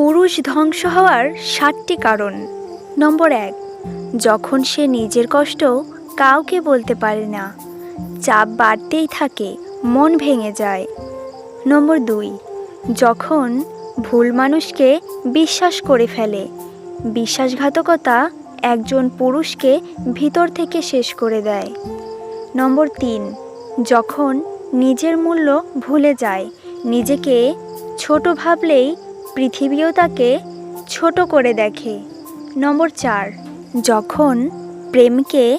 পুরুষ ধ্বংস হওয়ার সাতটি কারণ। নম্বর এক, যখন সে নিজের কষ্ট কাউকে বলতে পারে না, চাপ বাড়তেই থাকে, মন ভেঙে যায়। নম্বর দুই, যখন ভুল মানুষকে বিশ্বাস করে ফেলে, বিশ্বাসঘাতকতা একজন পুরুষকে ভিতর থেকে শেষ করে দেয়। নম্বর তিন, যখন নিজের মূল্য ভুলে যায়, নিজেকে ছোট ভাবলেই পৃথিবীও তাকে ছোট করে দেখে। নম্বর চার, যখন প্রেমকে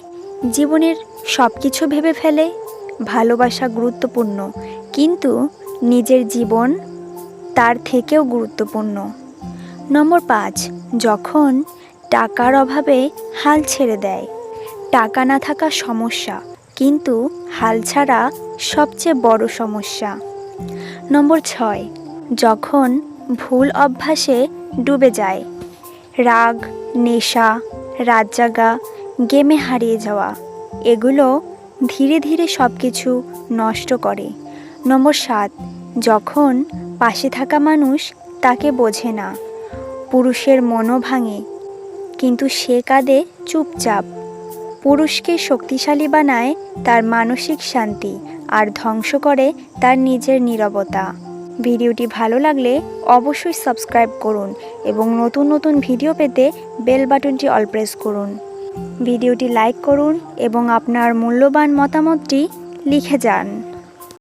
জীবনের সব কিছু ভেবে ফেলে, ভালোবাসা গুরুত্বপূর্ণ, কিন্তু নিজের জীবন তার থেকেও গুরুত্বপূর্ণ। নম্বর পাঁচ, যখন টাকার অভাবে হাল ছেড়ে দেয়, টাকা না থাকা সমস্যা, কিন্তু হাল ছাড়া সবচেয়ে বড় সমস্যা। নম্বর ছয়, যখন ভুল অভ্যাসে ডুবে যায়। রাগ, নেশা রাত জাগা গেমে হারিয়ে যাওয়া, এগুলো ধীরে ধীরে সব কিছু নষ্ট করে। নম্বর সাত, যখন পাশে থাকা মানুষ তাকে বোঝে না, পুরুষের মনও ভাঙে, কিন্তু সে কাঁদে চুপচাপ। পুরুষকে শক্তিশালী বানায় তার মানসিক শান্তি আর ধ্বংস করে তার নিজের নীরবতা। ভিডিওটি ভালো লাগলে অবশ্যই সাবস্ক্রাইব করুন এবং নতুন নতুন ভিডিও পেতে বেল বাটনটি অল প্রেস করুন। ভিডিওটি লাইক করুন এবং আপনার মূল্যবান মতামতটি লিখে যান।